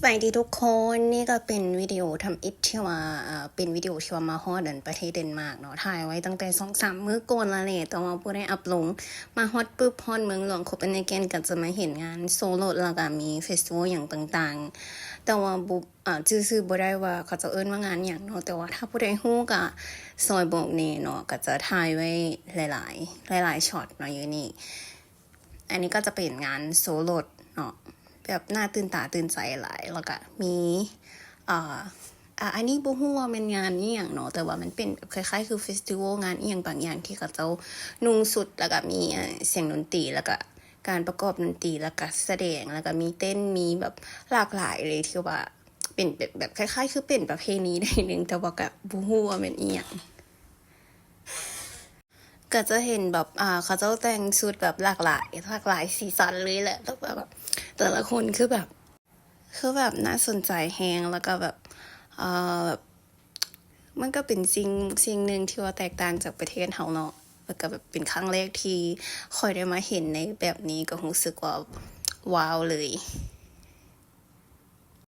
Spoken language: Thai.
สวัสดีทุกคนนี่ก็เป็นวิดีโอทำอิฐที่ว่าเป็นวิดีโอที่ว่ามาฮอดอันประเทศเดนมาร์กเนาะถ่ายไว้ตั้งแต่สองสามมื้อก่อนละแหละแต่ว่าบ่ได้อัพลง มาฮอดปุ๊บฮอดเมืองหลวงโคเปนเฮเกนก็จะมาเห็นงานโซโลแล้วก็มีเฟสติวัลอย่างต่างๆ แต่ว่าบุอ่าชื่อบ่ได้ว่าเขาจะเอิ้นว่างานหยังเนาะแต่ว่าถ้าผู้ใดฮู้ก็ซอยบอกแหน่เนาะก็จะถ่ายไว้หลายๆ หลายๆช็อตเนาะอยู่นี่ อันนี้ก็จะเป็นงานโซโลดเนาะ แบบน่าตื่นตาตื่นใจหลาย แล้วก็มีอ่าอ่าอันนี้บ่ฮู้ว่าเป็นงานอีหยังเนาะแต่ว่ามันเป็นแบบคล้ายๆ คือเฟสติวัลงานอีหยังบางอย่างที่เขาเจ้านุ่งสุดแล้วก็มีเสียงดนตรีแล้วก็การประกอบดนตรีแล้วก็แสดงแล้วก็มีเต้นมีแบบหลากหลายเลยที่ว่าเป็นแบบแบบคล้าย ๆ คือเป็นประเพณีได้หนึงแต่ว่าก็บ่ฮู้ว่าเป็นอีหยังก็จะเห็นแบบอ่าเขาเจ้าแต่งชุดแบบหลากหลายหลากหลายสีสันเลยแหละแล้วแบบ แต่ละคนคือแบบ คือแบบน่าสนใจแฮงแล้วก็แบบเอ่อแบบมันก็เป็นสิ่งสิ่งหนึ่งที่ว่าแตกต่างจากประเทศเฮาเนาะแล้วก็แบบเป็นครั้งแรกที่คอยได้มาเห็นในแบบนี้ก็รู้สึกว่าว้าวเลย